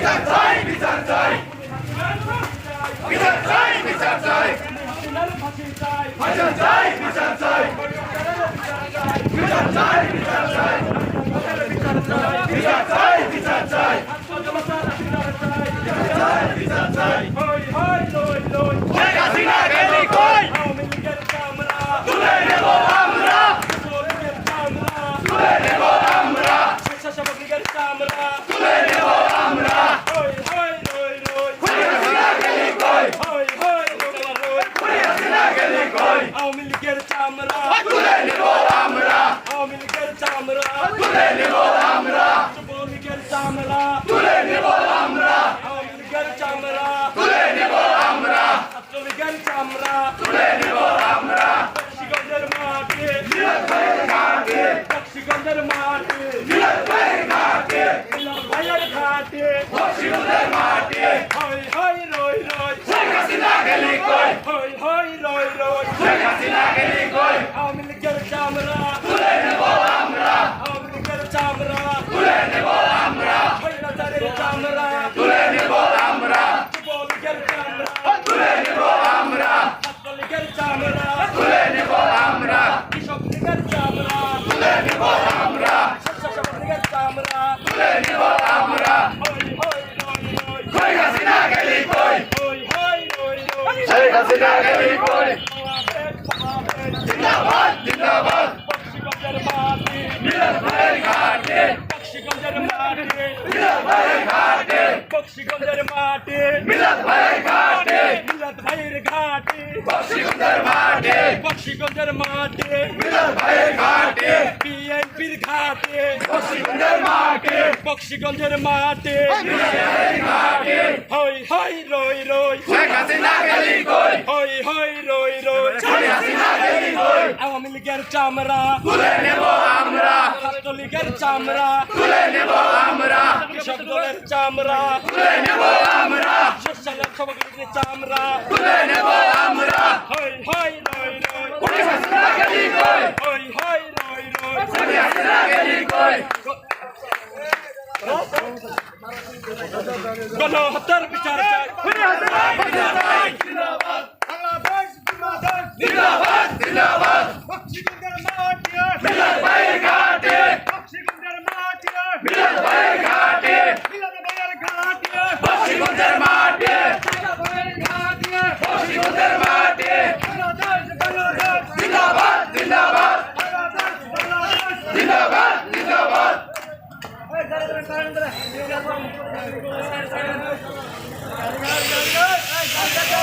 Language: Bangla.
বিচার চাই বিচার চামড়া। তুলে নিব আমরা আওয়ামী লীগের চামড়া। তুলে নিব আমরা আওয়ামী লীগের চামড়া। তুলে নিব আমরা আওয়ামী লীগের চামড়া হয় হয় চামড়া তুলে নেব আমরা। শেখ হাসিনা গেলি কই? শেখ হাসিনা গেলি কই? জিন্দাবাদ জিন্দাবাদ। বক্সিগঞ্জের মাটি মিলাদ ঘাটে। বক্সিগঞ্জের মাটি ভাইয়ের ঘাটে। বক্সিগঞ্জের মাটি মিলাদ ঘাটে ভাইয়ের ঘাটি বক্সিগঞ্জের মাঠে। মাটি মিলাদ ভাইয়ের ঘাটে বিএনপির ঘাটে বক্সিগঞ্জের মাঠে হই হই রই রই। হই হই রই রই। আওয়ামী লীগের চামড়া। তুলে নেব আমরা। ছাত্রলীগের চামড়া। তুলে নেব আমরা। কৃষক দলের চামড়া। তুলে নেব আমরা। চামড়া। তুলে নেব আমরা হই হই রই রই শেখ হাসিনা গেলি কই হই হই রই রই শেখ হাসিনা গেলি কই গণহত্যার বিচার চাই জিন্দাবাদ জিন্দাবাদ জিন্দাবাদ জিন্দাবাদ মিলাদ ভাইয়ের ঘাটে মিলাদ ভাইয়ের ঘাটে বক্সিগঞ্জের মাঠে বক্সিগঞ্জের মাঠে জিন্দাবাদ জিন্দাবাদ জিন্দাবাদ জিন্দাবাদ